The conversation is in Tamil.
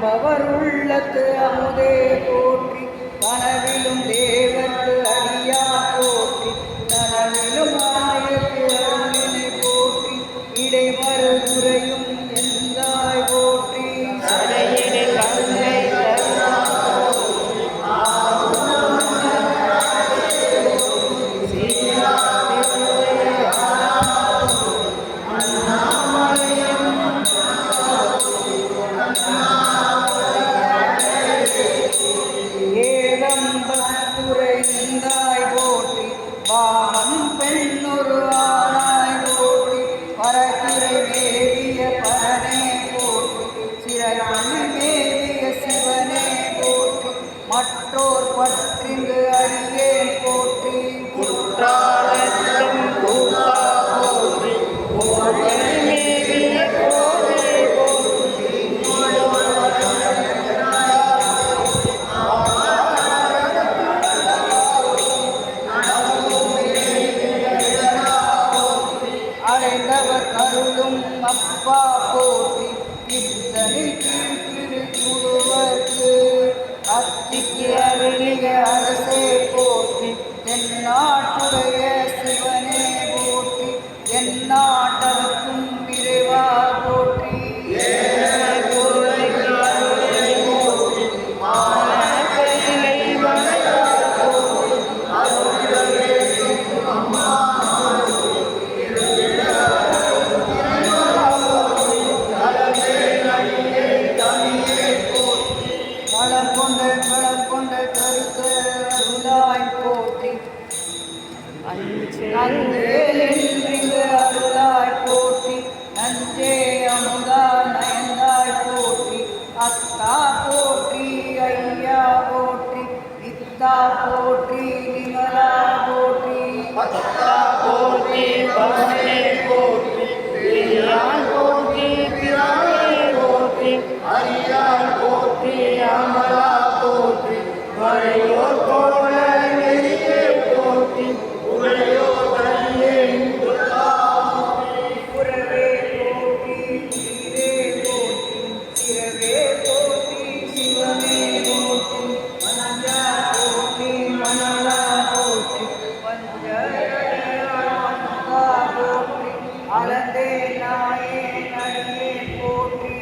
அன்பவர் உள்ளத்து அமுதே போற்றி கனவிலும் தேவன் அப்பா போற்றி இத்தனில் கீழ்த்திரு குருவர்க்கு அத்திக்கு அருளிய அரசே போற்றி தென்னாட்டுடைய கொண்டு கொண்டு கருத்து அருளாய் போற்றி. அருளாய் போற்றி. நஞ்சே அமுதா நயந்தாய் போற்றி. அத்தா போற்றி ஐயா போற்றி. வித்தா போற்றி விமலா போற்றி. அத்தா போற்றி பவனே போற்றி. அலந்தே நாயே நடியே போற்றி